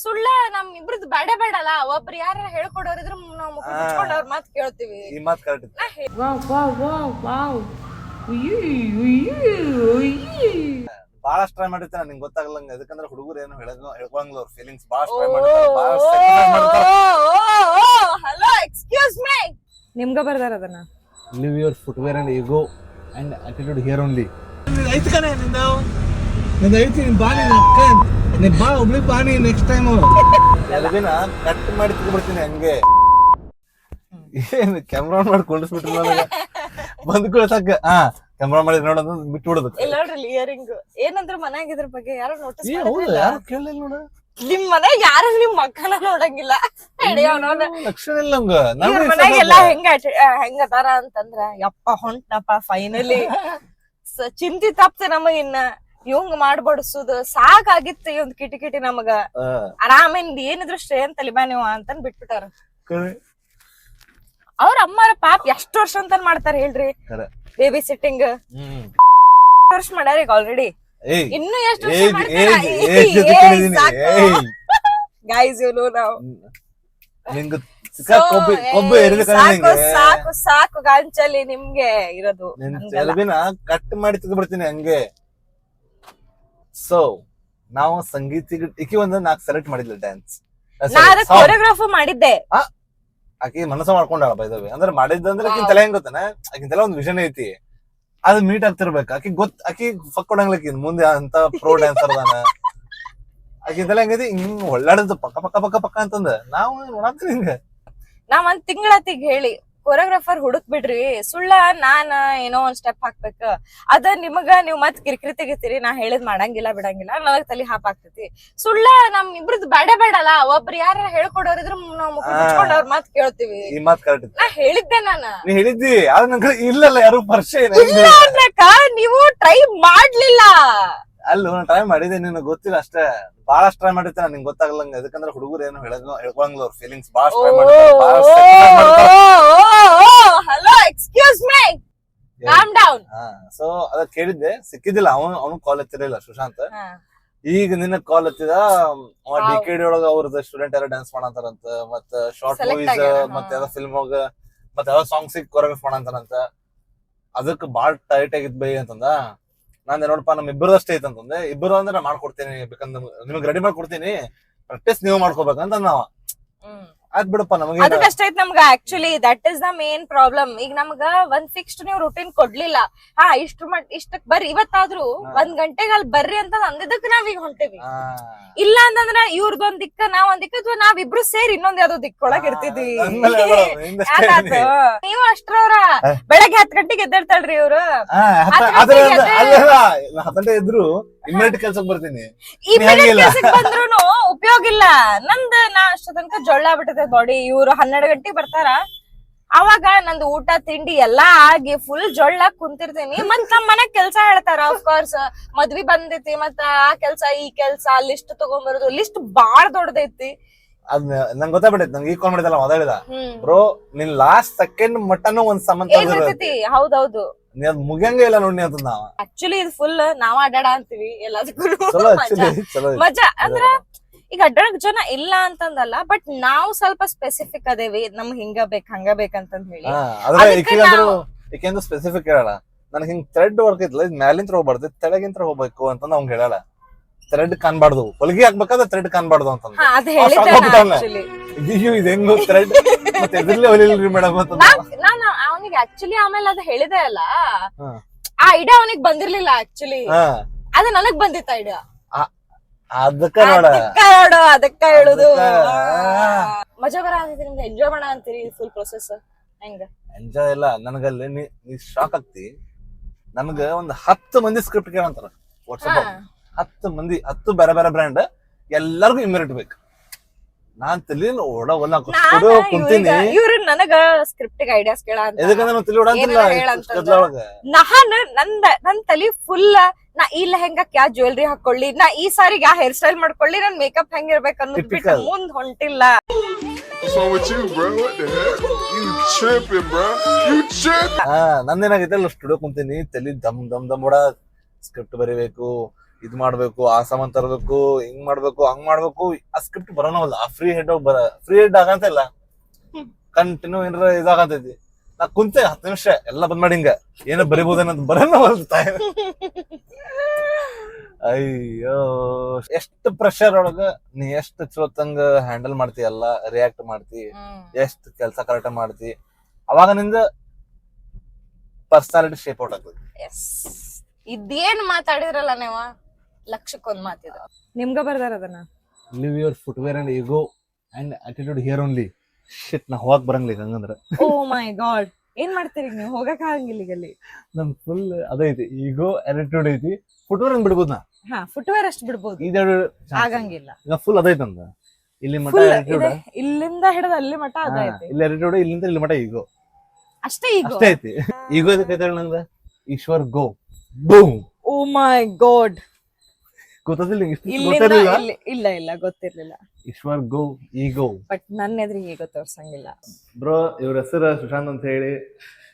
ಸುಳ್ಳ ನಮ್ ಇಬ್ರದ್ದು ಬೇಡ ಬೇಡಲ್ಲ ಒಬ್ರು ಯಾರ ಹೇಳ್ಕೊಡೋರಿದ್ರು ನಾವು ಮುಖ ಮಾತ್ ಮುಚ್ಕೊಂಡು ಅವ್ರ ಮಾತು ಕೇಳ್ತೀವಿ. ಈ ಮಾತು ಕರೆಕ್ಟ್ ನಾ ಹೇ- ಬಹಳಷ್ಟು ಟ್ರೈ ಮಾಡಿರ್ತಾನೆ ನಿಂಗೆ ಗೊತ್ತಾಗಲ್ಲಂಗ ಅದಕ್ಕಂದ್ರೆ ಹುಡುಗರು ಏನು ಹೇಳಂಗ ಹೇಳ್ಕೊಳಂಗಿಲ್ಲ ಅವ್ರ. ಫೀಲಿಂಗ್ಸ್ ಭಾಳ ಓ, ಟ್ರೈ ಮಾಡಿರ್ತಾರೆ ಭಾಳ ಓ, ಓ, ಹಲೋ ಎಕ್ಸ್ಕ್ಯೂಸ್ ಮೀ ನಿಮ್ಗ ಬರ್ದಾರ ಅದನ್ನ? Leave your footwear and ego and attitude here only ಐತಿ ಕಣೆ ನಿಂದು ನಿಂದು ಐತಿ ನಿನ್ ಬಾ ಅಕ್ಕ ನೀನ್ ಬಾ ಒಬ್ಳಿ ಬಾ ನೀ ನೆಕ್ಸ್ಟ್ ಟೈಮ್ ಎಲ್ಬಿನ ಕಟ್ ಮಾಡಿ ಬಿಡ್ತೀನಿ ಹಂಗೆ. ಏನು ಕ್ಯಾಮ್ರಾ ಮಾಡಿ ಕುಂಡಿಸ್ಬಿಟ್ರು ನನಗೆ ಬಂದ್ ಕುಳಿಸಾಕ ಹಾ ಕ್ಯಾಮ್ರಾ ಮಾಡಿ ನೋಡೋದು ಬಿಟ್ಟು ಬಿಡೋದು ಇಲ್ಲ ನೋಡ್ರಿ ಇಯರಿಂಗ್ ಏನಂದ್ರ ಮನ್ಯಾಗ ಇದ್ರ ಬಗ್ಗೆ ಯಾರು ನೋಟಿಸ್ ಏ ಹೌದು? ಯಾರು ಕೇಳಲಿಲ್ಲ ನೋಡ. ನಿಮ್ ಮನ್ಯಾಗ ಯಾರು ನಿಮ್ ಮಕ್ಕನ ನೋಡಂಗಿಲ್ಲ. ಲಕ್ಷಣ ಇಲ್ಲ ನಮ್ಗ. ಮನ್ಯಾಗ ಎಲ್ಲ ಹೆಂಗ ಹೆಂಗ ಅದಾರ ಅಂತಂದ್ರ ಯಪ್ಪ ಹೊಂಟ್ನಪ್ಪ ಫೈನಲಿ ಚಿಂತಿ ತಪ್ಪ ನಮಗ ಇನ್ನ. ಇವಂಗ್ ಮಾಡ್ಬಡ್ಸುದು ಸಾಕಾಗಿತ್ತು ಇವಂದ್ ಕಿಟಿ ಕಿಟಿ ನಮಗ. ಆರಾಮಿಂದ ಏನಿದ್ರು ಶ್ರೇಯನ್ ತಲಿಬಾ ನೀವು ಅಂತಂದ್ ಬಿಟ್ಬಿಟ್ಟಾರ ಅವ್ರ ಅಮ್ಮಾರ ಪಾಪ ಎಷ್ಟ್ ವರ್ಷ ಅಂತ ಮಾಡ್ತಾರ ಹೇಳ್ರಿ? ಬೇಬಿ ಸಿಟ್ಟಿಂಗ್ ವರ್ಷ ಮಾಡ್ಯಾರ ಈಗ ಆಲ್ರೆಡಿ ಇನ್ನು ಎಷ್ಟು ಗೈಸ್ ಇವ್ನು ನಾವು. ಸಾಕು ಸಾಕು ಗಾಂಚಲಿ ನಿಮ್ಗೆ ಇರೋದು. ಕಟ್ ಮಾಡಿ ತೆಗೆದ್ಬಿಡ್ತೀನಿ ಹಂಗೆ. ಸೊ ನಾವು ಸಂಗೀತ ಇಕಿ ಒಂದ್ ನಾಕ್ ಸೆಲೆಕ್ಟ್ ಮಾಡಿದ್ಲು ಡ್ಯಾನ್ಸ್ ನಾ ಅದಕ್ಕೆ ಕೊರಿಯೋಗ್ರಾಫ್ ಮಾಡಿದ್ದೆ. ಆಕಿ ಮನಸ್ಸ ಮಾಡ್ಕೊಂಡಾಳ ಬೈದವಿ ಅಂದ್ರೆ ಮಾಡಿದ್ದಂದ್ರೆ ಆಕಿನ ತಲೆ ಹೆಂಗ್ ಗೊತ್ತಾನ? ಆಕಿನ ತಲೆ ಒಂದ್ ವಿಷನ್ ಐತಿ. ಅದು ಮೀಟ್ ಆಗ್ತಿರ್ಬೇಕು. ಆಕಿ ಗೊತ್ತ ಆಕಿ ಫಕ್ ಕೊಡಂಗ್ಲಕಿ ಮುಂದೆ ಅಂತ ಪ್ರೋ ಡ್ಯಾನ್ಸರ್ ಅದಾನ. ಆಕಿನ ತಲೆ ಹೆಂಗೈತಿ ಹಿಂಗ್ ಒಳ್ಳಾಡದ್ ಪಕ್ಕ ಪಕ್ಕ ಪಕ್ಕ ಪಕ್ಕ ಅಂತಂದ. ನಾವು ನೋಡಾಕ್ರಿ ಹಿಂಗ. ನಾವ್ ಒಂದ್ ತಿಂಗಳತ್ತಿಗ್ ಹೇಳಿ. ಕೊರಿಯೋಗ್ರಾಫರ್ ಹುಡುಕ್ ಬಿಡ್ರಿ. ಸುಳ್ಳ ನಾನ್ ಏನೋ ಒಂದ್ ಸ್ಟೆಪ್ ಹಾಕ್ಬೇಕ. ಅದ ನಿಮಗ ನೀವ್ ಮತ್ ಕಿರಿಕಿರಿ ತೆಗಿತೀರಿ. ನಾ ಹೇಳಿದ್ ಮಾಡಂಗಿಲ್ಲ ಬಿಡಂಗಿಲ್ಲ. ನನಗ್ ತಲಿ ಹಾಪ್ ಆಗ್ತೈತಿ. ಸುಳ್ಳ ನಮ್ ಇಬ್ರದ್ ಬೇಡ ಬೇಡಲ್ಲ ಒಬ್ರು ಯಾರ ಹೇಳ್ಕೊಡೋರಿದ್ರ ನಾವ್. ಮುಚ್ಕೊಂಡು ಅವ್ರ ಮಾತ್ ಕೇಳ್ತೀವಿ. ಈ ಮಾತ್ ಕರೆಕ್ಟ್ ನಾ ಹೇಳಿದ್ದೆ ನಾನ. ನೀ ಹೇಳಿದ್ದಿ. ಆದ್ರೆ ಇಲ್ಲಲ್ಲ ಯಾರು ಪರಿಚಯ ಇಲ್ಲ. ಅನ್ನಕ ನೀವು ಟ್ರೈ ಮಾಡ್ಲಿಲ್ಲ. ಅಲ್ಲ ನಾನು ಟ್ರೈ ಮಾಡಿದೆ ನಿನಗೆ ಗೊತ್ತಿಲ್ಲ ಅಷ್ಟೇ. ಬಹಳಷ್ಟು ಟ್ರೈ ಮಾಡಿರ್ತಾನೆ ನಿಂಗೆ ಗೊತ್ತಾಗಲ್ಲಂಗ ಯಾಕಂದ್ರೆ ಹುಡುಗರು ಏನು ಹೇಳ ಹೇಳ್ಕೊಳಂಗಿಲ್ಲ ಅವ್ರ ಫೀಲಿಂಗ್ಸ್ ಬಹಳ try hello excuse me calm down so ಅದ ಕೇಳಿದ್ದೆ ಸಿಕ್ಕಿದಿಲ್ಲ ಅವನು ಅವನು ಕಾಲ್ ಎತ್ತಿರಲಿಲ್ಲ ಸುಶಾಂತ್. ಈಗ ನಿನ್ನ ಕಾಲ್ ಎತ್ತಿದ ಡಿ ಕೆ ಡಿ ಒಳಗ ಅವ್ರದ್ದು ಸ್ಟೂಡೆಂಟ್ ಎಲ್ಲ ಡ್ಯಾನ್ಸ್ ಮಾಡಂತಾರಂತ ಮತ್ತ ಶಾರ್ಟ್ ಮೂವೀಸ್ ಮತ್ತೆ ಯಾವ್ದೋ ಫಿಲ್ಮ್ ಒಳಗ ಮತ್ತೆ ಯಾವ ಸಾಂಗ್ಸ್ ಕೊರಿಯೋಗ್ರಾಫ್ ಮಾಡಂತಾರಂತ. ಅದಕ್ಕೆ ಬಾಳ್ ಟೈಟ್ ಆಗಿದ್ ಬೈ ಅಂತಂದ. ನಾನ್ ನೋಡಪ್ಪ ನಮ್ ಇಬ್ಬರದಷ್ಟೇ ಐತಂತಂದೆ ಇಬ್ಬರು ಅಂದ್ರೆ ಮಾಡ್ಕೊಡ್ತೀನಿ, ಬೇಕಂದ್ರೆ ನಿಮಗೆ ರೆಡಿ ಮಾಡ್ಕೊಡ್ತೀನಿ. ಪ್ರಾಕ್ಟೀಸ್ ನೀವು ಮಾಡ್ಕೋಬೇಕಂತ ನಾವ. ಆಯ್ತ್ ಬಿಡಪ್ಪ ನಮಗೆ ಅದಕ್ಕಷ್ಟ ಐತ್ ನಮ್ಗ actually that is the main problem ಈಗ ನಮ್ಗ ಒಂದ್ ಫಿಕ್ಸ್ಡ್ ನೀವು ರೂಟೀನ್ ಕೊಡ್ಲಿಲ್ಲ. ಹಾ ಇಷ್ಟು ಇಷ್ಟಕ್ ಬರ್ರಿ. ಇವತ್ತಾದ್ರೂ. ಒಂದ್ ಗಂಟೆಗೆ ಅಲ್ಲಿ ಬರ್ರಿ ಅಂತ ಅಂದಿದ್ದಕ್ ನಾವ್ ಈಗ ಹೊಂಟೇವಿ. ಇಲ್ಲ ಅಂತಂದ್ರ ಇವ್ರದೊಂದ್ ದಿಕ್ಕ ನಾವ್ ಒಂದ್ ದಿಕ್ಕ ಅಥವಾ ನಾವಿಬ್ರು ಸೇರಿ ಇನ್ನೊಂದ್ ಯಾವ್ದೋ ದಿಕ್ಕೊಳಗ್ ಇರ್ತಿದ್ವಿ? ನೀವು ಅಷ್ಟ್ರವ್ರ. ಬೆಳಗ್ಗೆ ಹತ್ ಗಂಟೆಗೆ ಎದ್ದೇಳ್ತಾಳ್ರಿ ಇವ್ರು. ಅಲ್ಲ ಗಂಟೆ ಇದ್ರು ಇಮ್ಮಿಡಿಯೇಟ್ ಕೆಲ್ಸಕ್ಕೆ ಬರ್ತೀನಿ. ಈ ನೀ ಹಂಗಿಲ್ಲ. ಉಪಯೋಗ ಇಲ್ಲ. ನಂದ್ ನಾ ಅಷ್ಟ ತನಕ ಜೊಳ್ಳ ಬಿಟ್ಟದೆ ಬಾಡಿ ಇವ್ರು ಹನ್ನೆರಡು ಗಂಟೆ ಬರ್ತಾರ. ಅವಾಗ ನಂದು ಊಟ ತಿಂಡಿ ಎಲ್ಲಾ ಆಗಿ ಫುಲ್ ಜೊಳ್ಳ ಕುಂತಿರ್ತೀನಿ. ಮತ್ ನಮ್ ಮನ್ಯಾಗ ಕೆಲ್ಸ ಹೇಳ್ತಾರ ಅಫ್ಕೋರ್ಸ್ ಮದ್ವಿ ಬಂದೈತಿ ಮತ್ತ ಆ ಕೆಲ್ಸ ಈ ಕೆಲ್ಸ ಲಿಸ್ಟ್ ತಗೊಂಡ್ಬರೋದು ಲಿಸ್ಟ್ ಬಾಳ ದೊಡ್ಡದೈತಿ. ಅದ್ ನಂಗೆ ಗೊತ್ತಾಗ್ಬಿಟ್ಟೈತಿ. ನಂಗೆ ಈ ಕಾಲ್ ಮಾಡಿದಲ್ಲ ಮೊದಲಿದ ಬ್ರೋ ನಿನ್ ಲಾಸ್ಟ್ ಸೆಕೆಂಡ್ ಮಟ್ಟನು ಒಂದ್ ಸಂಬಂಧ ಹೌದೌದು. ನೀ ಅದ್ ಮುಗಿಯಂಗೆ ಇಲ್ಲ ನೋಡಿ ಅಂತ ನಾವ ಆಕ್ಚುಲಿ ಇದು ಫುಲ್ ನಾವ್ ಅಡ್ಡಾಡ ಅಂತೀವಿ ಚಲೋ. ಆಕ್ಚುಲಿ ಚಲೋ ಐತಿ. ಮಜಾ. ಅಂದ್ರ ಈಗ ಅಡ್ಡಾಡಕ್ ಜನ ಇಲ್ಲ ಅಂತಂದಲ್ಲ ಬಟ್ ನಾವು ಸ್ವಲ್ಪ ಸ್ಪೆಸಿಫಿಕ್ ಅದೇವಿ. ನಮ್ಗ್ ಹಿಂಗ ಬೇಕ್ ಹಂಗ ಬೇಕಂತಂದ್ ಹೇಳಿ. ಹಾ ಆದ್ರೆ ಅದಕ್ಕೆ ಈಕಿಗಂದ್ರು ಈಕೆಂದು ಸ್ಪೆಸಿಫಿಕ್ ಹೇಳಲ್ಲ. ನನಗೆ ಹಿಂಗ್ ಥ್ರೆಡ್ ವರ್ಕ್ ಇತ್ತಲ್ಲ ಇದ್ ಮ್ಯಾಲಿಂತ್ರ ಹೋಗ್ಬಾರ್ದು ತೆಳಗಿಂತ್ರ ಹೋಗ್ಬೇಕು ಅಂತ ಅವ್ನ್ ಹೇಳಲ್ಲ. ಥ್ರೆಡ್ ಕಾಣ್ಬಾರ್ದು. ಹೊಲಿಗೆ ಹಾಕ್ಬೇಕಾದ್ರೆ ಥ್ರೆಡ್ ಕಾಣ್ಬಾರ್ದು ಅಂತಂದ. ಹಾ ಅದ್ ಹೇಳಿ ಹೇಳಿದ್ದೆ ಸಾಕಾಗ್ಬಿಟ್ಟವ್ನೆ. ಆಕ್ಚುಲಿ ಅಯ್ಯೋ ಥ್ರೆಡ್ ಮತ್ತೆ ಎದ್ರಲ್ಲೇ ಹೊಲಿಲ್ರಿ ಮೇಡಮ್ ಅಂತ ನಾನು ಅವನಿಗೆ ಆಕ್ಚುಲಿ ಆಮೇಲೆ ಅದ್ ಹೇಳಿದೆ ಅಲ್ಲ? ಆ ಐಡಿಯಾ ಅವನಿಗೆ ಬಂದಿರ್ಲಿಲ್ಲ ಆಕ್ಚುಲಿ ಅದ ನನಗ್ ಬಂದಿತ್ತ ಐಡಿಯಾ ಅದಕ್ಕ ನೋಡ. ಅದಕ್ಕ ನೋಡು ಅದಕ್ಕ ಹೇಳುದು. ಮಜಾ ಬರ ಅಂತೀರಿ ನಿಮ್ಗೆ ಎಂಜಾಯ್ ಮಾಡ ಅಂತೀರಿ ಫುಲ್ ಪ್ರೊಸೆಸ್ ಹೆಂಗ? ಎಂಜಾಯ್ ಇಲ್ಲ. ನನಗಲ್ಲಿ ನೀ ನೀ ಶಾಕ್ ಆಗ್ತಿ. ನನಗ ಒಂದ್ ಹತ್ತು ಮಂದಿ ಸ್ಕ್ರಿಪ್ಟ್ ಕೇಳಂತಾರ ವಾಟ್ಸಪ್ ಹತ್ತು ಮಂದಿ ಹತ್ತು ಬೇರೆ ಬೇರೆ ಬ್ರ್ಯಾಂಡ್ ಎಲ್ಲರಿಗೂ ಇಮ್ಮಿಡಿಯೇಟ್ ಬೇಕು. ನಾನ್ ತಲಿ ಓಡ ಒಲ್ಲ ಕುಂತೀನಿ ಇವ್ರ ನನಗ ಸ್ಕ್ರಿಪ್ಟ್ ಐಡಿಯಾಸ್ ಕೇಳ ಅಂತ ಎದಕ್ಕಂದ್ರೆ ನಾವ್ ತಲಿ ಓಡಂತಿಲ್ಲ ನಾನ್ ನಂದ ನನ್ ತಲಿ ಫುಲ್ ನಾ ಇಲ್ಲ ಹೆಂಗ ಕ್ಯಾ ಜ್ಯುವೆಲ್ರಿ ಹಾಕೊಳ್ಳಿ ನಾ ಈ ಸಾರಿ ಯಾ ಹೇರ್ ಸ್ಟೈಲ್ ಮಾಡ್ಕೊಳ್ಳಿ ನನ್ ಮೇಕಪ್ ಹೆಂಗಿರ್ಬೇಕು ಅನ್ನೋದು ಬಿಟ್ಟು. ಮುಂದ್ ಹೊಂಟಿಲ್ಲ What's wrong with you, bro? What the heck? You tripping, bro? You tripping? ಹಾ ನಂದೇನಾಗೈತೆ ಸ್ಟುಡಿಯೋ ಕುಂತೀನಿ ತಲಿ ದಮ್ ದಮ್ ದಮ್ ಓಡ ಸ್ಕ್ರಿಪ್ಟ್ ಬರಿಬೇಕು ಇದ್ ಮಾಡ್ಬೇಕು ಆ ಸಾಮಾನ್ ತರಬೇಕು ಹಿಂಗ್ ಮಾಡ್ಬೇಕು ಹಂಗ್ ಮಾಡ್ಬೇಕು. ಆ ಸ್ಕ್ರಿಪ್ಟ್ ಬರೋನವಲ್ಲ ಆ ಫ್ರೀ ಹೆಡ್ ಬರ ಫ್ರೀ ಹೆಡ್ ಆಗಂತ ಇಲ್ಲ. ಕಂಟಿನ್ಯೂ ಏನಾರ ಇದಾಗತೈತಿ. ನಾ ಕುಂತೆ ಹತ್ತು ನಿಮಿಷ ಎಲ್ಲ ಬಂದ್ ಮಾಡಿ ಹಿಂಗ. ಏನೋ ಬರಿಬಹುದೇನಂತ ಬರೋಣವಲ್ಲ ತಾಯಿ. ಅಯ್ಯೋ ಎಷ್ಟು ಪ್ರೆಷರ್ ಒಳಗ ನೀ ಎಷ್ಟು ಚಲೋತ್ತಂಗ ಹ್ಯಾಂಡಲ್ ಮಾಡ್ತಿ ಎಲ್ಲ ರಿಯಾಕ್ಟ್ ಮಾಡ್ತಿ ಎಷ್ಟು ಕೆಲಸ ಕರೆಕ್ಟ್ ಮಾಡ್ತಿ. ಅವಾಗ ನಿಂದ ಪರ್ಸನಾಲಿಟಿ ಶೇಪ್ ಔಟ್ ಆಗ್ತದೆ ಇದೇನ್ ಮಾತಾಡಿದ್ರಲ್ಲ ನೀವ? ಲಕ್ಷಕ್ಕೊಂದ್ ಮಾತಿದ ನಿಮ್ಗ ಬರ್ದಾರ ಅದನ್ನ? Leave your footwear and ego and attitude here only shit ನಾ ಹೋಗಕ್ ಬರಂಗಿಲ್ಲ ಹಂಗಂದ್ರ. Oh my god. ಏನ್ ಮಾಡ್ತೀರಿ ಈಗ ನೀವು? ಹೋಗಕ್ ಆಗಂಗಿಲ್ಲ ಈಗ ಅಲ್ಲಿ. ನಮ್ ಫುಲ್ ಅದೈತಿ ಈಗೋ ಅಟಿಟ್ಯೂಡ್ ಐತಿ. ಫುಟ್ವೇರ್ ಅಂದ್ ಬಿಡ್ಬೋದು ನಾ? ಹಾ ಫುಟ್ವೇರ್ ಅಷ್ಟು ಬಿಡ್ಬೋದು. ಇದೆರಡು ಆಗಂಗಿಲ್ಲ. ಈಗ ಫುಲ್ ಅದೈತಿ ಅಂದ ಇಲ್ಲಿ ಮಟ ಇದೆ. ಇಲ್ಲಿಂದ ಹಿಡಿದ ಅಲ್ಲಿ ಮಟ ಹಾ, ಅದೈತಿ ಇಲ್ಲಿ ಅಟಿಟ್ಯೂಡ್ ಇಲ್ಲಿಂದ ಇಲ್ಲಿ ಮಟ ಈಗೋ ಅಷ್ಟೇ ಈಗ ಅಷ್ಟೇ ಐತಿ. ಈಗೋ ಇದಕ್ಕೆ ಐತೆ ನಂದ Ishwar go boom oh my god. ಗೊತ್ತಿಲ್ಲ ಗೊತ್ತಿರಲಿಲ್ಲ? ಇಲ್ಲ ಇಲ್ಲ ಗೊತ್ತಿರ್ಲಿಲ್ಲ. ಈಶ್ವರ್ ಗೋ ಈಗೋ ಬಟ್ ನನ್ನ ಎದುರಿಗೆ ಈಗ ತೋರ್ಸಂಗಿಲ್ಲ. ಬ್ರೋ ಇವ್ರ ಹೆಸರು ಸುಶಾಂತ್ ಅಂತ ಹೇಳಿ.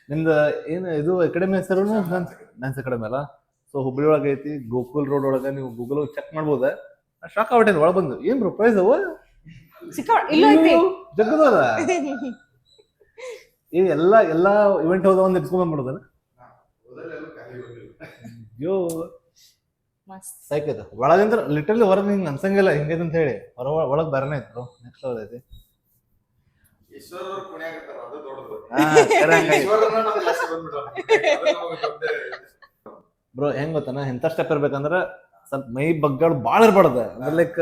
ನಿಮ್ದು ಏನು ಇದು ಅಕಾಡೆಮಿ ಹೆಸರು ಡ್ಯಾನ್ಸ್ ಅಕಾಡೆಮಿ ಅಲ್ಲ? ಸೊ ಹುಬ್ಳಿ ಒಳಗೆ ಐತಿ ಗೋಕುಲ್ ರೋಡ್ ಒಳಗೆ ನೀವು ಗೂಗಲ್ ಚೆಕ್ ಮಾಡ್ಬೋದ? ಶಾಕ್ ಆಗ್ಬಿಟ್ಟೆ ಒಳಗೆ ಬಂದು. ಏನ್ ಬ್ರೋ ಪ್ರೈಸ್ ಅವ? ಸಿಕ್ಕ ಇಲ್ಲ ಐತಿ. ಜಗದಲ್ಲ ಈ ಎಲ್ಲ ಎಲ್ಲಾ ಇವೆಂಟ್ ಹೋದ ಒಂದು ಇಟ್ಕೊಂಡ್ ಬಂದ್ಬಿಡೋದಲ್ಲ? ಅಯ್ಯೋ. ಮಸ್ತ್. ಒಳಗಿಂದ ಒಳಗಂದ್ರ ಲಿಟರ್ಲಿ ಹೊರಗೆ ಹಿಂಗ್ ಅನ್ಸಂಗಿಲ್ಲ ಹಿಂಗೈತೆ ಅಂತ ಹೇಳಿ. ಹೊರ ಒಳಗ್ ಬರನೇ ಇತ್ತು ಬ್ರೋ ನೆಕ್ಸ್ಟ್ ಲೆವೆಲ್ ಐತಿ. ಬ್ರೋ ಹೆಂಗ್ ಗೊತ್ತಾನ? ಎಂತ ಸ್ಟೆಪ್ ಇರ್ಬೇಕಂದ್ರ ಸ್ವಲ್ಪ ಮೈ ಬಗ್ಗಾಡ್ ಬಾಳ ಇರ್ಬಾರ್ದ. ಅಂದ್ರೆ ಲೈಕ್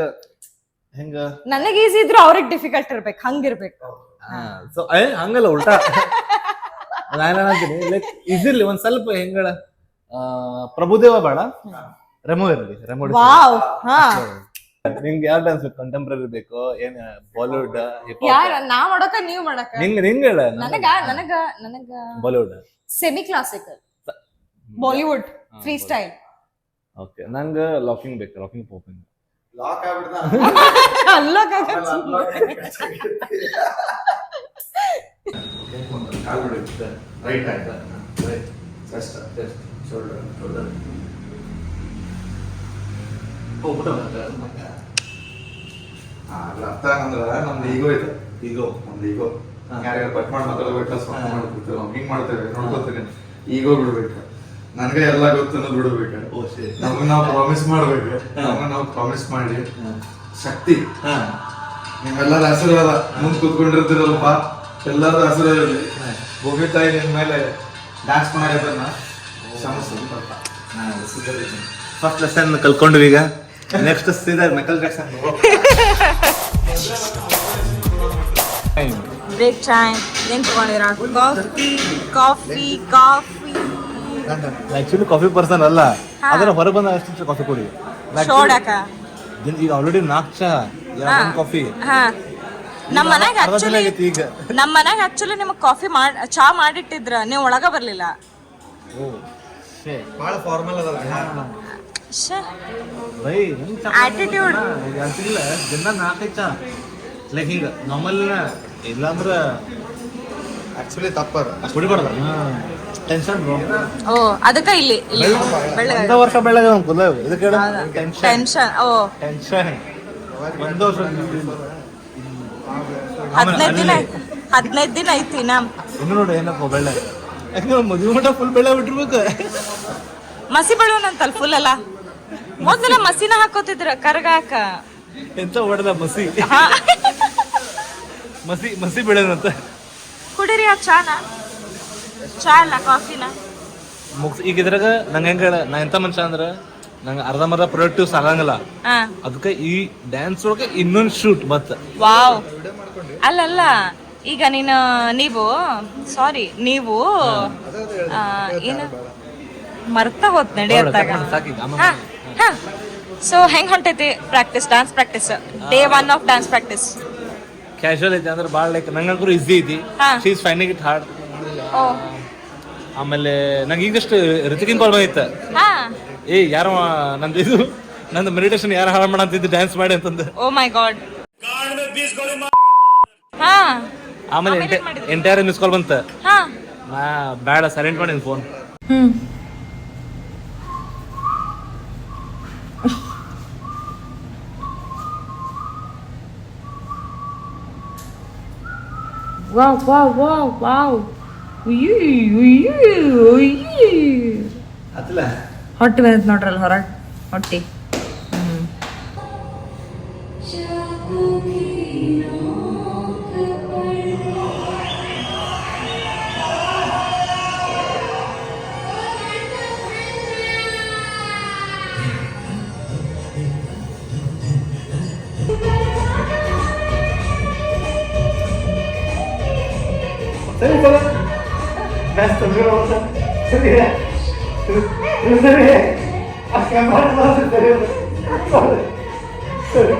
ಹೆಂಗ? ನನಗೆ ಈಸಿ ಇದ್ರು ಅವ್ರಿಗೆ ಡಿಫಿಕಲ್ಟ್ ಇರ್ಬೇಕು. ಹಂಗಿರ್ಬೇಕು. ಸೊ ಹಂಗಲ್ಲ ಉಲ್ಟಾ. ನಾನೇನಾಗ್ತೀನಿ ಲೈಕ್ ಇದಿರ್ಲಿ ಒಂದ್ ಸ್ವಲ್ಪ ಹೆಂಗಳ ಆ, ಪ್ರಭುದೇವ ಬೇಡ. ರೆಮೋ ಇರ್ಲಿ ರೆಮೋ ವಾವ್ ಹಾ. ನಿಂಗೆ ಯಾವ ಡ್ಯಾನ್ಸ್ ಬೇಕು ಕಂಟೆಂಪ್ರರಿ ಬೇಕು? ಏನ್ ಬಾಲಿವುಡ್ ಹಿಪ್ ಯಾರ ನಾ ಮಾಡಕ ನೀವ್ ಮಾಡಕ? ನಿಂಗ್ ನಿಂಗ್ ಹೇಳ ನನಗ ನನಗ ನನಗ Bollywood semi classical Bollywood freestyle okay ನಂಗ ಲಾಕಿಂಗ್ ಬೇಕು ಲಾಕಿಂಗ್ ಪಾಪಿಂಗ್ ಅಲ್ಲ ರೈಟ್ ಆಯ್ತಾ ಅರ್ಥ ಆಗಂದ್ರ ನಮ್ದು ಈಗೋ ಇದೆ. ಈಗೋ ನಮ್ದು ಈಗೋ. ಯಾರ್ಯಾರು ಕಟ್ ಮಾಡಿ ಮಾತಾಡ್ಬೇಕು ಸ್ವಂತ ಹಾ. ಮಾಡ್ಕೊತೀವಿ ನಾವು ಹಿಂಗ್ ಮಾಡ್ತೇವೆ ನೋಡ್ಕೊತೀನಿ ಈಗೋ ಬಿಡ್ಬೇಕು. ನನ್ಗೆ ಎಲ್ಲ ಗೊತ್ತು ಅನ್ನೋದು ಬಿಡ್ಬೇಕು ನಮಗ್ ನಾವು ಪ್ರಾಮಿಸ್ ಮಾಡ್ಬೇಕು. ನಮಗ್ ನಾವು ಪ್ರಾಮಿಸ್ ಮಾಡಿ. ಶಕ್ತಿ. ನಿಮ್ಮೆಲ್ಲರ ಆಶೀರ್ವಾದ. ಮುಂದೆ ಕೂತ್ಕೊಂಡಿರ್ತೀರಲ್ಪ ಎಲ್ಲರ ಆಶೀರ್ವಾದ ಇರ್ಲಿ. ಭೂಮಿ ತಾಯಿ ನಿಮ್ಮ ಮೇಲೆ ಡ್ಯಾನ್ಸ್ ಮಾಡಾಕತ್ತನ್ನ ಸಮಸ್ಯೆ ಫಸ್ಟ್ ಲೆಸನ್ ಕಲ್ಕೊಂಡ್ವಿ ಈಗ. ನೆಕ್ಸ್ಟ್ ಸೀದಾ ಮೆಕಲ್ ಜಾಕ್ಸನ್ ಬ್ರೇಕ್ ಟೈಮ್ ಏನ್ ತಗೊಂಡಿರ coffee coffee coffee actually coffee person ಅಲ್ಲ. ಹಾ. ಆದ್ರೆ ಹೊರಗೆ ಬಂದ ಅಷ್ಟು ಕಾಫಿ ಕುಡಿ. ಈಗ ಆಲ್ರೆಡಿ ನಾಲ್ಕು ಚಾ ಕಾಫಿ ನಮ್ಮ ಮನೆಗೆ ಮನ್ಯಾಗ ಆಕ್ಚುಲಿ ಆಗೈತಿ ಈಗ. ನಮ್ ಮನ್ಯಾಗ ಆಕ್ಚುಲಿ ನಿಮಗೆ ಕಾಫಿ ಮಾಡಿ ಚಾ ಮಾಡಿಟ್ಟಿದ್ರ ನೀವು ಒಳಗ ಬರ್ಲಿಲ್ಲ. ಬಹಳ ಫಾರ್ಮಲ್ ಅದ ಶ್ಯೆ. ಬೈ ಹೆಂಗ್ ಚಾ Attitude. ಅಂತಿಲ್ಲ ದಿನ ನಾಲ್ಕೈದು ಚಾ. ಲೈಕ್ ಹಿಂಗ ನಾರ್ಮಲ್ ಇಲ್ಲಾಂದ್ರ ಆಕ್ಚುಲಿ ತಪ್ಪದ. ಕುಡಿಬಾರ್ದ? ಟೆನ್ಷನ್ ಓ ಅದಕ್ಕ ಇಲ್ಲಿ ಇಲ್ಲಿ ಬೆಳ್ಳಗ ಒಂದ ವರ್ಷ ಬೆಳಗ್ಗೆ ನಮ್ ಕುಲ ಇದಕ್ಕೆ ಟೆನ್ಷನ್ ಓ. ಟೆನ್ಷನ್ ಒಂದ ವರ್ಷ ಹದಿನೈದ್ ದಿನ ಹದಿನೈದ್ ದಿನ ಐತಿ ನಮ್ ಇನ್ನು ನೋಡಿ ಏನಪ್ಪ ಬೆಳ್ಳ. ಯಾಕಂದ್ರೆ ಮದುವೆ ಫುಲ್ ಬೆಳ್ಳ ಬಿಟ್ಟಿರ್ಬೇಕು. ಮಸಿ ಬಳುವನಂತಲ್ ಫುಲ್ ಅಲ್ಲ? ಮೊದ್ಲ ಮಸಿನ ಹಾಕೋತಿದ್ರ ಕರ್ಗಾಕ. ಎಂತ ಹೊಡೆದ ಮಸಿ? ಮಸಿ ಮಸಿ ಬೆಳೆದಂತ. ಕುಡೀರಿ ಆ ಚಾನ. ಚಾ ಅಲ್ಲ ಕಾಫಿನ. ಮುಗ್ಸ್ ಈಗ ಇದ್ರಾಗ ನಂಗೆ ಹೆಂಗ ಹೇಳ ನಾ ಎಂತ ಮನುಷ್ಯ ಅಂದ್ರ ನಂಗೆ ಅರ್ಧಂಬರ್ಧ ಪ್ರೊಡಕ್ಟಿವ್ ಸಾಗಂಗಿಲ್ಲ ಹಾ. ಅದಕ್ಕೆ ಈ ಡ್ಯಾನ್ಸ್ ಒಳಗೆ ಇನ್ನೊಂದು ಶೂಟ್ ಮತ್ತ ವಾವ್. ಅಲ್ಲಲ್ಲ ಈಗ ನೀನು ನೀವು ಸಾರಿ ನೀವು ಏನು? ಮರ್ತಾ ಹೋತ್ ನಡೆಯತ್ತಾಗ. ಆಮೇಲೆ ಸೊ ಹೆಂಗ್ ಹೊಂಟೈತಿ practice dance practice day one of dance practice casual ಐತಿ ಅಂದ್ರೆ ಭಾಳ ಲೈಕ್ ನಂಗಂತೂ ಈಸಿ ಐತಿ. She is finding it hard ಓ. ಆಮೇಲೆ ನಂಗೆ ಈಗಷ್ಟು ರಿತಿಕಿನ್ ಕಾಲ್ ಬಂದಿತ್ತು ಹಾ. ಏ ಯಾರು ನಂದು ಇದು ನಂದು ಮೆಡಿಟೇಷನ್ ಯಾರು ಹಾಳು ಮಾಡಂತಿದ್ದು ಡ್ಯಾನ್ಸ್ ಮಾಡಿ ಅಂತಂದು. ಓ ಮೈ ಗಾಡ್ ಹಾ. ಆಮೇಲೆ ಹಾ? ಎಂಟೈರ್ ಮಿಸ್ ಕಾಲ್ ಬಂತ. ಹಾ. ನಾ ಬೇಡ ಸೈಲೆಂಟ್ ಮಾಡಿ phone hmm. Wow wow wow, wow. ಉಯ್ಯು ಉಯ್ಯು ಉಯ್ಯ್. ಅತ್ತಲ್ಲ ಹೊಟ್ಟಿ ಬಂದೈತೆ ನೋಡ್ರಿ ಅಲ್ಲಿ ಹೊರಗೆ ಹೊಟ್ಟಿ ಸರಿ ಸರಿ ಬ್ಯಾಸ್ ತಗೊಂಡು ಸರಿ ಸರಿ ಸರಿ ಆ ಕ್ಯಾಮ್ರಾ ಸರಿ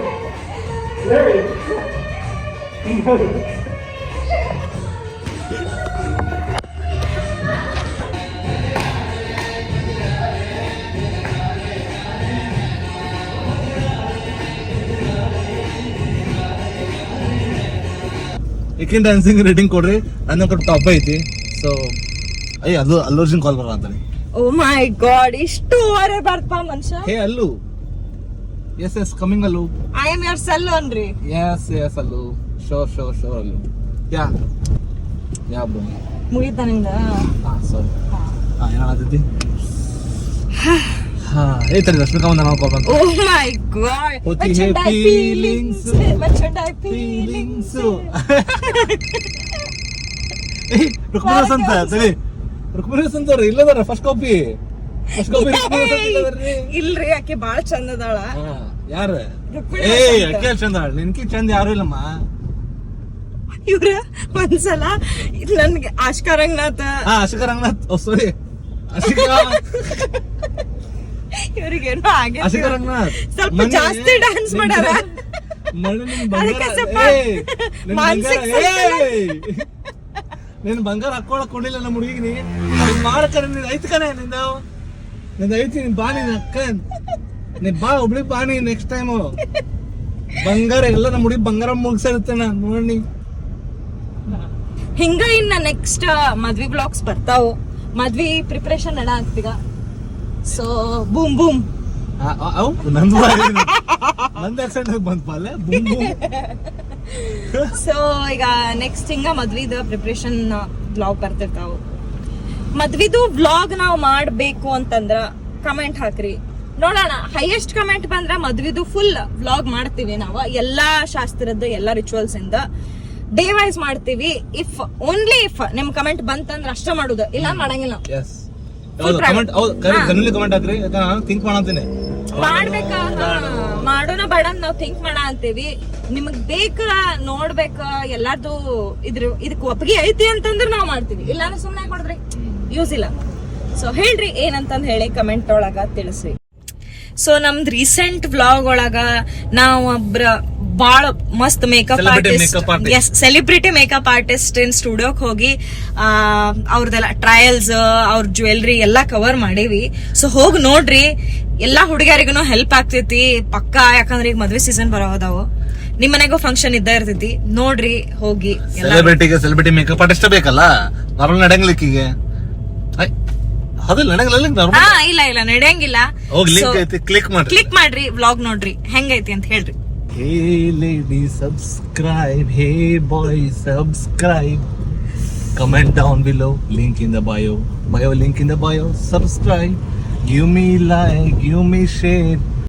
ಏಕಿನ್ ಡ್ಯಾನ್ಸಿಂಗ್ ರೇಟಿಂಗ್ ಕೊಡ್ರಿ. ನನ್ನ ಕಡೆ ಟಾಪ್ ಐತಿ. ಸೊ ಅಯ್ಯ ಅದು ಅಲ್ಲು ಅರ್ಜುನ್ ಕಾಲ್ ಬರ ಅಂತಾನೆ. ಓ ಮೈ ಗಾಡ್ ಇಷ್ಟು ಓರೆ ಬರ್ಪ ಮನುಷ್ಯ? Hey Allu. Yes yes coming Allu. I am your cell ಅನ್ರಿ. Yes yes Allu. Sure sure sure Allu. Yeah? Yeah bro? ಮುಗಿತಾ ನಿಂದ? ಹಾ ಸಾರಿ ಹಾ. ಹಾ ಏ ತರ ಒಂದು ನಾವು ಕಾಲ್ ಬಂತು ಓ ಮೈ ಗಾಡ್ ಹೋತಿ ಹೇ feelings. ಫೀಲಿಂಗ್ಸ್ ರುಕ್ಮಿಣಿ ಸಂತ ಸರಿ ರುಕ್ಮಿಣಿ ಸಂತ ಅವ್ರಿ ಇಲ್ಲದಾರ ಫಸ್ಟ್ ಕಾಪಿ ಫಸ್ಟ್ ಕಾಪಿ ಇಲ್ರಿ ಆಕೆ ಬಾಳ ಚಂದ ಅದಾಳ. ಯಾರ? ಏ. ಅಕ್ಕೆ ಚಂದ ನಿನ್ಕಿ ಚಂದ ಯಾರು ಇಲ್ಲಮ್ಮ. ಇವ್ರ ಒಂದ್ಸಲ ಇದ್ ನನ್ಗೆ ಆಶ್ಕಾ ರಂಗನಾಥ. ಹಾ ಅಶಿಕ ರಂಗನಾಥ್ ಓ ಸಾರಿ ಅಶಿಕ ಇವ್ರಿಗೇನೋ ಆಗಿಲ್ಲ ಸ್ವಲ್ಪ ಜಾಸ್ತಿ ಡ್ಯಾನ್ಸ್ ಮಾಡ್ಯಾರ. ಅದಕ್ಕೆ ಬಂಗಾರ ಸ್ವಲ್ಪ ಮಾನಸಿಕ ಬಂಗಾರ ಏಯ್! ನಿನ್ ಬಂಗಾರ ಹಾಕೊಳಕ್ ಕೊಡ್ಲಿಲ್ಲ ನಮ್ಮ ಹುಡುಗಿನಿ ಮಾಡಕ ನಿಂದ ಐತ್ ಕಣೆ ನಿಂದ. ನಿಂದ ಐತಿ ನೀನ್ ಬಾ ನೀನ್ ಅಕ್ಕ ನೀ ಬಾ ಒಬ್ಳಿ ಬಾ ನೀ ನೆಕ್ಸ್ಟ್ ಟೈಮ್ ಬಂಗಾರ ಎಲ್ಲ ನಮ್ಮ ಹುಡುಗಿ ಬಂಗಾರ ಮುಗಿಸಿರುತ್ತೆ ನಾನು ನೋಡಿ ಹಿಂಗ ಇನ್ನ ನೆಕ್ಸ್ಟ್ ಮದ್ವಿ ಬ್ಲಾಗ್ಸ್ ಬರ್ತಾವು. ಮದ್ವಿ ಪ್ರಿಪರೇಷನ್ ನಡ ಆಗ್ತೀಗ. ಸೊ ಬೂಮ್ ಬೂಮ್ ಅವು ನಂದು ನಂದು ಆಕ್ಸಿಡೆಂಟ್ ಬಂತ ಬುಮ್ ಬುಮ್ ಸೊ ಈಗ ನೆಕ್ಸ್ಟ್ ಹಿಂಗ ಮದ್ವಿದ ಪ್ರಿಪ್ರೇಷನ್ ಬ್ಲಾಗ್ ಬರ್ತಿರ್ತಾವು ಮದ್ವಿದು ಬ್ಲಾಗ್ ನಾವು ಮಾಡಬೇಕು ಅಂತಂದ್ರ ಕಮೆಂಟ್ ಹಾಕ್ರಿ. ನೋಡೋಣ ಹೈಯೆಸ್ಟ್ ಕಮೆಂಟ್ ಬಂದ್ರ ಮದ್ವಿದು ಫುಲ್ ವ್ಲಾಗ್ ಮಾಡ್ತೀವಿ ನಾವು. ಎಲ್ಲಾ ಶಾಸ್ತ್ರದ ಎಲ್ಲಾ ರಿಚುವಲ್ಸ್ ಇಂದ ಡೇ ವೈಸ್ ಮಾಡ್ತೀವಿ. ಇಫ್ ಓನ್ಲಿ ಇಫ್ ನಿಮ್ ಕಮೆಂಟ್ ಬಂತಂದ್ರ ಅಷ್ಟ ಮಾಡುದು. ಇಲ್ಲ ಮಾಡಂಗಿಲ್ಲ. ಹೌದು ಕಮೆಂಟ್ ಹೌದು ಕನ್ನಡ ಕಮೆಂಟ್ ಹಾಕ್ರಿ ಯಾಕಂದ್ರೆ ನಾನು ಥಿಂಕ್ ಮಾಡಂತೀನಿ ಮಾಡ್ಬೇಕ? ಹಾ, ಮಾಡೋಣ ಬೇಡ ನಾವ್ ಥಿಂಕ್ ಮಾಡ ಅಂತೀವಿ. ನಿಮಗ್ ಬೇಕ ನೋಡ್ಬೇಕ? ಎಲ್ಲಾರ್ದು ಇದ್ರ ಇದಕ್ ಒಪ್ಪಿಗೆ ಐತಿ ಅಂತಂದ್ರ ನಾವ್ ಮಾಡ್ತೀವಿ. ಇಲ್ಲಾಂದ್ರೆ ಸುಮ್ನೆ ಕೊಡ್ರಿ ಯೂಸ್ ಇಲ್ಲ. ಸೊ ಹೇಳ್ರಿ ಏನಂತಂದ್ ಹೇಳಿ ಕಮೆಂಟ್ ಒಳಗ ತಿಳಿಸ್ರಿ. ಸೊ ನಮ್ದು ರೀಸೆಂಟ್ ವ್ಲಾಗ್ ಒಳಗ ನಾವ್ ಒಬ್ರ ಬಾಳ ಮಸ್ತ್ makeup artist. Yes celebrity makeup artist in ಸ್ಟುಡಿಯೋಕ್ ಹೋಗಿ ಅವ್ರದೆಲ್ಲ ಟ್ರಯಲ್ಸ್ ಅವ್ರ ಜ್ಯುವೆಲ್ರಿ ಎಲ್ಲಾ ಕವರ್ ಮಾಡೀವಿ. ಸೊ ಹೋಗಿ ನೋಡ್ರಿ ಎಲ್ಲಾ ಹುಡುಗಿಯರಿಗೂ ಹೆಲ್ಪ್ ಆಗ್ತೈತಿ. ಪಕ್ಕಾ ಯಾಕಂದ್ರೆ ಈಗ ಮದ್ವೆ ಸೀಸನ್ ಬರೋದಾವು. ನಿಮ್ ಮನೆಗೂ ಫಂಕ್ಷನ್ ಇದ್ದ ಇರ್ತೈತಿ. ನೋಡ್ರಿ ಹೋಗಿ ಸೆಲೆಬ್ರಿಟಿಗೆ ಸೆಲೆಬ್ರಿಟಿ ಮೇಕಪ್ ಆರ್ಟಿಸ್ಟ್ ಬೇಕಲ್ಲ? ನಾರ್ಮಲ್ ನಾರ್ಮಲ್ ಇಲ್ಲ ಇಲ್ಲ ನಡೆಯಂಗಿಲ್ಲ. ಕ್ಲಿಕ್ ಮಾಡ್ರಿ. ವ್ಲಾಗ್ ನೋಡ್ರಿ. ಹೆಂಗೈತಿ ಅಂತ ಹೇಳ್ರಿ. Hey ladies, subscribe. Hey boys, subscribe. Comment down below. Link in the bio. Bio link in the bio. Subscribe. Give me like. Give me share.